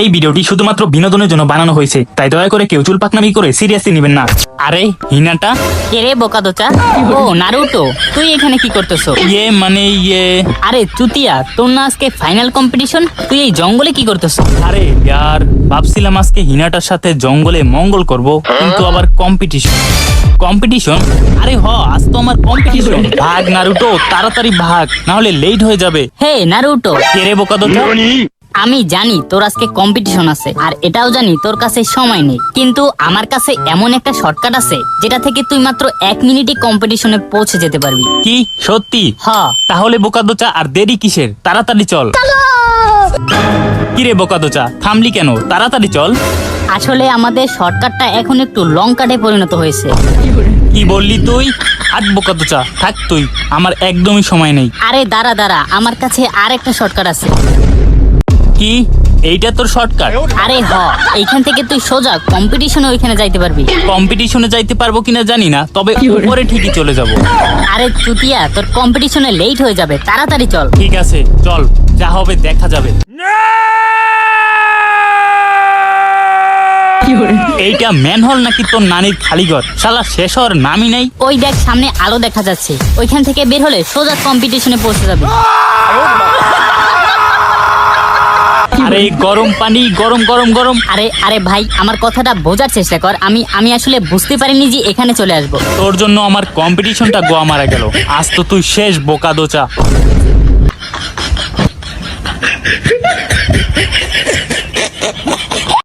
এই ভিডিওটি শুধুমাত্র বিনোদনের জন্য বানানো হয়েছে তাই দয়া করে কেউ চুল পাকনামি করে সিরিয়াসলি নেবেন না। আরে হিনাটা? কে রে বোকা দোচা? ও নারুটো তুই এখানে কি করতেছো? ইয়ে মানে ইয়ে। আরে চুতিয়া তোর না আজকে ফাইনাল কম্পিটিশন তুই এই জঙ্গলে কি করতেছ? আরে ইয়ার ভাবছিলাম আজকে হিনাটার সাথে জঙ্গলে মঙ্গল করব কিন্তু আবার কম্পিটিশন কম্পিটিশন আরে হ আজ তো আমার কম্পিটিশন ভাগ নারুটো তাড়াতাড়ি ভাগ না হলে লেট হয়ে যাবে। হে নারুটো। কেরে বোকা দোচা? আমি জানি তোর আজকে কম্পিটিশন আছে আর এটাও জানি তোর কাছে সময় নেই। কিন্তু আমার কাছে এমন একটা শর্টকাট আছে যেটা থেকে তুই মাত্র এক মিনিটে কম্পিটিশনে পৌঁছে যেতে পারবি। কি? সত্যি? হ। তাহলে বোকা দোচা আর দেরি কিসের? তাড়াতাড়ি চল। কিরে বোকা দোচা থামলি কেন? তাড়াতাড়ি চল। আসলে আমাদের শর্টকাটটা এখন একটু লং কাটে পরিণত হয়েছে। কি বললি তুই? হাট বোকা দোচা থাক তুই। আমার একদমই সময় নেই। আরে দাঁড়া দাঁড়া আমার কাছে আর একটা শর্টকাট আছে। কি? এইটা তোর শর্টকাট আরে হ এইখান থেকে তুই সোজা কম্পিটিশনে ওইখানে যাইতে পারবি। কম্পিটিশনে যাইতে পারব কিনা জানি না তবে উপরে ঠিকই চলে যাব। আরে চুতিয়া তোর কম্পিটিশনে লেট হয়ে যাবে তাড়াতাড়ি চল। ঠিক আছে চল যা হবে দেখা যাবে। এইটা ম্যানহল নাকি তোর নানির খালিঘর শালা শেষ হওয়ার নামই নেই। ওই দেখ সামনে আলো দেখা যাচ্ছে। ওইখান থেকে বের হলে সোজা কম্পিটিশনে পৌঁছে যাবে। গরম পানি, গরম গরম গরম। আরে আরে ভাই, আমার কথাটা বোঝার চেষ্টা কর। আমি আমি আসলে বুঝতে পারিনি যে এখানে চলে আসব। তোর জন্য আমার কম্পিটিশনটা গোয়া মারা গেল। আজ তো তুই শেষ বোকা দোচা